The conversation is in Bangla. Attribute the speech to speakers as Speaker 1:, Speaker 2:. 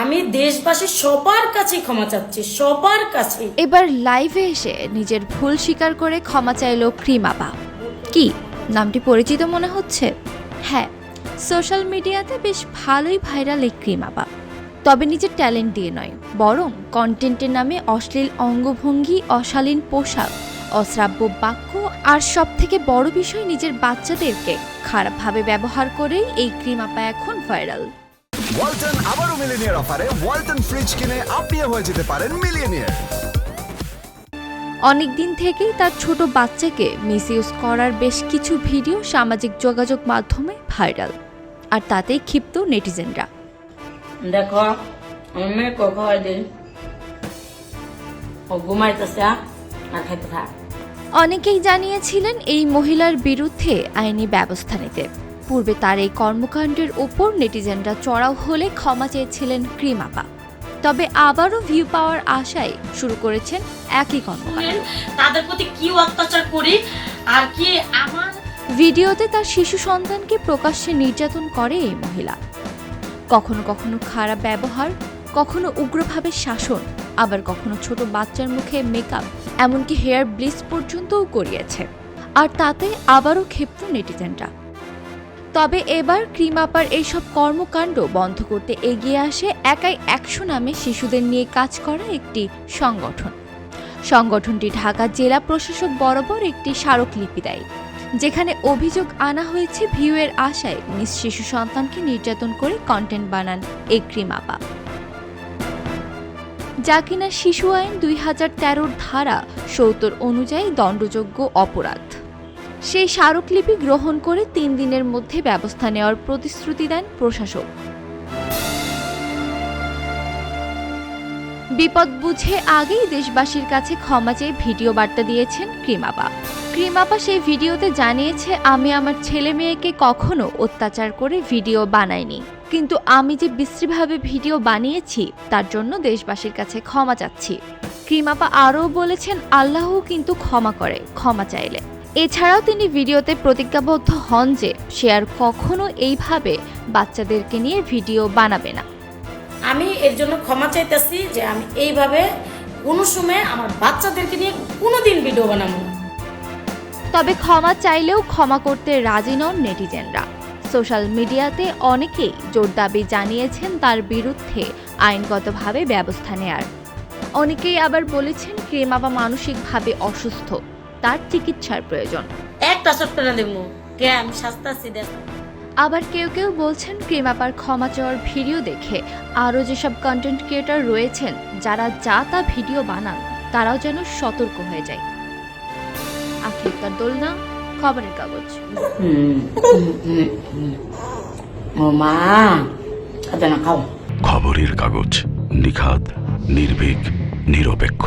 Speaker 1: আমি দেশবাসী সবার কাছে ক্ষমা চাচ্ছি, সবার কাছে
Speaker 2: এবার লাইভে এসে নিজের ভুল স্বীকার করে ক্ষমা চাইল ক্রিমাপা কি? নামটি পরিচিত মনে হচ্ছে? হ্যাঁ সোশ্যাল মিডিয়াতে বেশ ভালোই ভাইরাল এই ক্রিমাপা তবে নিজের ট্যালেন্ট দিয়ে নয়, বরং কন্টেন্টের নামে অশ্লীল অঙ্গভঙ্গি, অশালীন পোশাক, অশ্রাব্য বাক্য আর সব থেকে বড় বিষয় নিজের বাচ্চাদেরকে খারাপভাবে ব্যবহার করেই এই ক্রিমাপা এখন ভাইরাল
Speaker 3: ওয়ালটন আবারও মিলিনিয়ার অফারে ওয়ালটন ফ্রিজ কিনে আপনিও হয়ে যেতে পারেন মিলিয়নিয়ার।
Speaker 2: অনেক দিন থেকেই তার ছোট বাচ্চাকে মিসইউজ করার বেশ কিছু ভিডিও সামাজিক যোগাযোগ মাধ্যমে ভাইরাল। আর তাতেই ক্ষিপ্ত নেটিজেনরা।
Speaker 1: দেখো মেয়ে কখন ও ঘুমাইতেছে আর খাইতে থাক।
Speaker 2: অনেকেই জানিয়েছিলেন এই মহিলার বিরুদ্ধে আইনি ব্যবস্থা নিতে। পূর্বে তার এই কর্মকাণ্ডের ওপর নেটিজেনরা চড়াও হলে ক্ষমা চেয়েছিলেন ক্রিমাপা। তবে আবারও ভিউ পাওয়ার আশায় শুরু করেছেন একই কর্মকাণ্ড।
Speaker 1: তাদের প্রতি কি অত্যাচার করি আর কি আমার
Speaker 2: ভিডিওতে তার শিশু সন্তানকে প্রকাশ্যে নির্যাতন করে এই মহিলা। কখনো কখনো খারাপ ব্যবহার কখনো উগ্রভাবে শাসন আবার কখনো ছোট বাচ্চার মুখে মেকআপ এমনকি হেয়ার ব্লিচ পর্যন্তও করিয়েছে। আর তাতে আবারও ক্ষিপ্ত নেটিজেনরা। তবে এবার ক্রিমাপার এইসব কর্মকাণ্ড বন্ধ করতে এগিয়ে আসে একাই একশো নামে শিশুদের নিয়ে কাজ করা একটি সংগঠন। সংগঠনটি ঢাকা জেলা প্রশাসক বরাবর একটি স্মারকলিপি দেয়, যেখানে অভিযোগ আনা হয়েছে ভিউয়ের আশায় নিজ শিশু সন্তানকে নির্যাতন করে কন্টেন্ট বানান এই ক্রিমাপা। যা কিনা শিশু আইন দুই হাজার ধারা সত্তর অনুযায়ী দণ্ডযোগ্য অপরাধ। সেই স্মারকলিপি গ্রহণ করে তিন দিনের মধ্যে ব্যবস্থা নেওয়ার প্রতিশ্রুতি দেন প্রশাসক। বিপদ বুঝে আগেই দেশবাসীর কাছে ক্ষমা চেয়ে ভিডিও বার্তা দিয়েছেন ক্রিমাপা। ক্রিমাপা সেই ভিডিওতে জানিয়েছে, আমি আমার ছেলে মেয়েকে কখনো অত্যাচার করে ভিডিও বানাইনি। কিন্তু আমি যে বিশ্রীভাবে ভিডিও বানিয়েছি, তার জন্য দেশবাসীর কাছে ক্ষমা চাচ্ছি। ক্রিমাপা আরও বলেছেন, আল্লাহও কিন্তু ক্ষমা করে, ক্ষমা চাইলে। এছাড়াও তিনি ভিডিওতে প্রতিজ্ঞাবদ্ধ হন যে সে আর কখনো এইভাবে বাচ্চাদেরকে নিয়ে ভিডিও বানাবে না।
Speaker 1: আমি এর জন্য ক্ষমা চাইতেছি যে আমি এইভাবে কোনো সময় আমার বাচ্চাদেরকে নিয়ে কোনোদিন ভিডিও বানাবো
Speaker 2: তবে ক্ষমা চাইলেও ক্ষমা করতে রাজি নন নেটিজেনরা। সোশ্যাল মিডিয়াতে অনেকেই জোর দাবি জানিয়েছেন তার বিরুদ্ধে আইনগতভাবে ব্যবস্থা নেয়ার। অনেকেই আবার বলেছেন ক্রেমাবা মানসিকভাবে অসুস্থ। তার চিকিৎসার প্রয়োজন।
Speaker 1: একটা দেবো। দেখ।
Speaker 2: আবার কেউ কেউ বলছেন ক্রেমাপার ক্ষমা চাওয়ার ভিডিও দেখে। আরও যেসব কন্টেন্ট ক্রিয়েটার রয়েছেন যারা যা তা ভিডিও বানান তারাও যেন সতর্ক হয়ে যায়। আখির তার দোলনা খবরের কাগজ।
Speaker 1: ও মা খাও
Speaker 4: খবরের কাগজ নিখাত নির্ভীক নিরপেক্ষ।